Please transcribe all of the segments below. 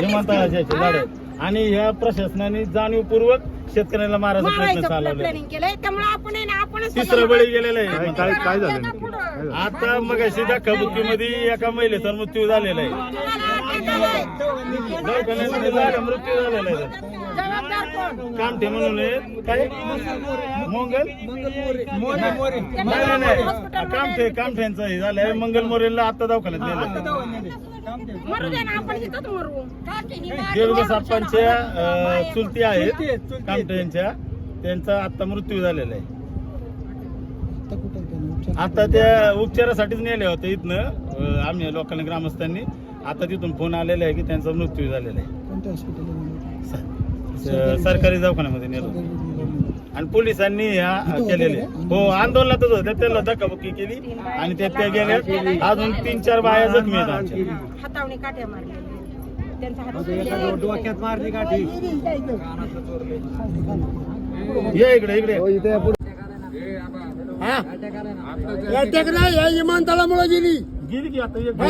विमानतळाच्या याची झाडं आणि ह्या प्रशासनाने जाणीवपूर्वक शेतकऱ्याला मारायचा प्रयत्न चालवला प्लॅनिंग केलंय. त्यामुळे आपण आहे ना आपणच तिसरं बळी गेलेलं आहे. काय काय झालं नेमकं? आता मग अशी धक्काबुक्कीमध्ये एका महिलेचा मृत्यू झालेला आहे. दवाखान्यामध्ये मृत्यू झालेला आहे जबाबदार कोण कामठे म्हणून आहे. काय मंगल नाही नाही नाही कामठे कामठ्यांचं हे झालंय मंगल मोरेला आता दवाखान्यात नेलं मरू सापांच्या चुलती आहेत कामठ्यांच्या त्यांचा आता मृत्यू झालेला आहे आता त्या उपचारासाठीच नेले होते इथनं. आम्ही लोकांनी ग्रामस्थांनी. आता तिथून फोन आलेला आहे की त्यांचा मृत्यू झालेला आहे. स- सरकारी दवाखान्यामध्ये नेलं आणि पोलिसांनी ह्या केलेले. हो आंदोलनातच होत्या त्याला धक्काबुक्की केली आणि त्यात त्या गेल्या अजून तीन चार बाया जखमी आहेत आमच्या. हातावणी काट्या मारल्या. हात डोक्यात मारली काठी. या इकडे इकडे. या विमानतळामुळे गेली गेली की आता एक हा,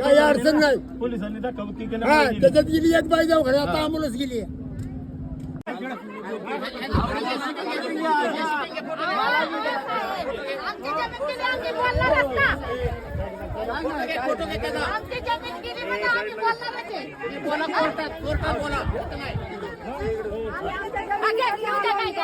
काही अडचण नाही. पोलिसांनी हा. त्याच्यात गेली एक बाई जाऊ आता आम्हालाच गेली आमची जमीन गेली आमची जमीन म्हणजे आम्ही बोलणारच आहे. हा, घे, घेऊ दे, काय घेता येते. हा, आमच्या जमिनीकरताच आम्ही लढतोय आम्ही काय बोलतो? हा, तुम्ही माघारी बसाल तर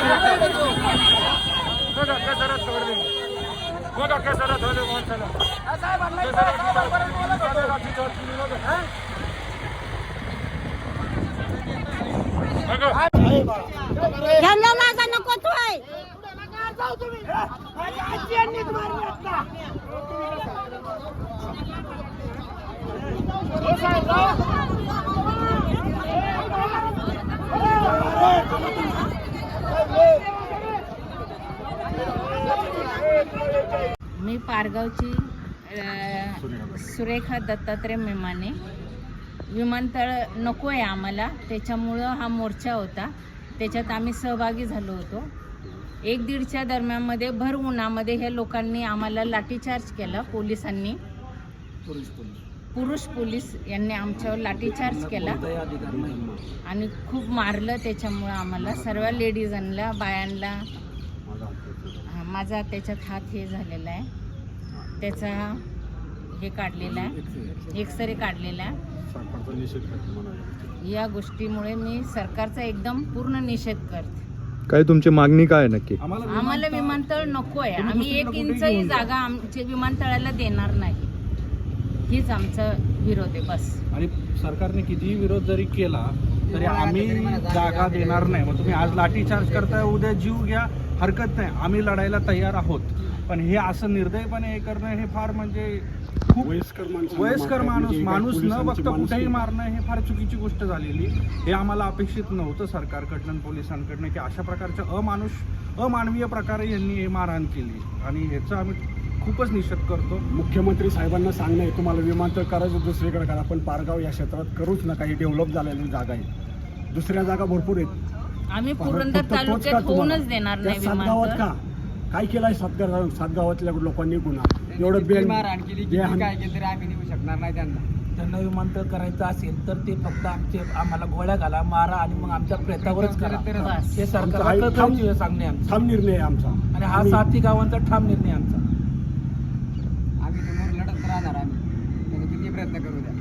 ए, पहिले या दे पुढं. ह्यांना माझा नकोच होय मी पारगावची सुरेखा दत्तात्रय मेमाने विमानतळ नको आहे आम्हाला. त्याच्यामुळं हा मोर्चा होता. त्याच्यात आम्ही सहभागी झालो होतो. एक दीडच्या दरम्यानमध्ये भर उन्हामध्ये ह्या लोकांनी आम्हाला लाठीचार्ज केला पोलिसांनी. पुरुष पोलीस यांनी आमच्यावर लाठीचार्ज केला. आणि खूप मारलं त्याच्यामुळं आम्हाला. सर्व लेडीजांना बायांना माझा त्याच्यात हात हे झालेला आहे. त्याचा हे काढलेला आहे. एक्सरे काढलेला आहे. या गोष्टीमुळे मी सरकारचा एकदम पूर्ण निषेध करते. काय तुमची मागणी काय आहे नक्की? आम्हाला विमानतळ नको आहे. आम्ही एक इंचही जागा आमच्या विमानतळाला देणार नाही. हीच आमचा विरोध आहे बस. आणि सरकारने कितीही विरोध जरी केला तरी आम्ही जागा देणार नाही. मग तुम्ही आज लाठी चार्ज करताय उद्या जीव घ्या हरकत नाही. आम्ही लढायला तयार आहोत. पण हे असं निर्दयपणे हे करणं हे फार म्हणजे खूप वयस्कर माणूस माणूस न बघता कुठेही मारणं हे फार चुकीची गोष्ट झालेली. हे आम्हाला अपेक्षित नव्हतं सरकारकडनं पोलिसांकडनं की अशा प्रकारच्या अमानुष अमानवीय प्रकारे यांनी हे मारहाण केली. आणि ह्याचा आम्ही खूपच निषेध करतो. मुख्यमंत्री साहेबांना सांगणं आहे तुम्हाला विमानतळ करायचं दुसरीकडे करा पण पारगाव या क्षेत्रात करूच नका ही डेव्हलप झालेली जागा आहे. दुसऱ्या जागा भरपूर आहेत. आम्ही पुरंदर तालुक्यात? होऊनच देणार नाही का? काय केलंय सात गाव सात गावातल्या लोकांनी गुन्हा? एवढं बेन काय केलं तरी आम्ही निघू शकणार नाही त्यांना. त्यांना विमानतळ करायचं असेल तर ते फक्त आमचे आम्हाला गोळ्या घाला मारा आणि मग आमच्या प्रयत्नावरच करा. बस. हे. आमचं सरकारला आहे कळकळीची सांगणे आमचं. ठाम निर्णय आहे आमचा. आणि हा आम्ही- साथी गावांचा ठाम निर्णय आमचा. आम्ही समोर लढत राहणार आम्ही. किती प्रयत्न करू द्या.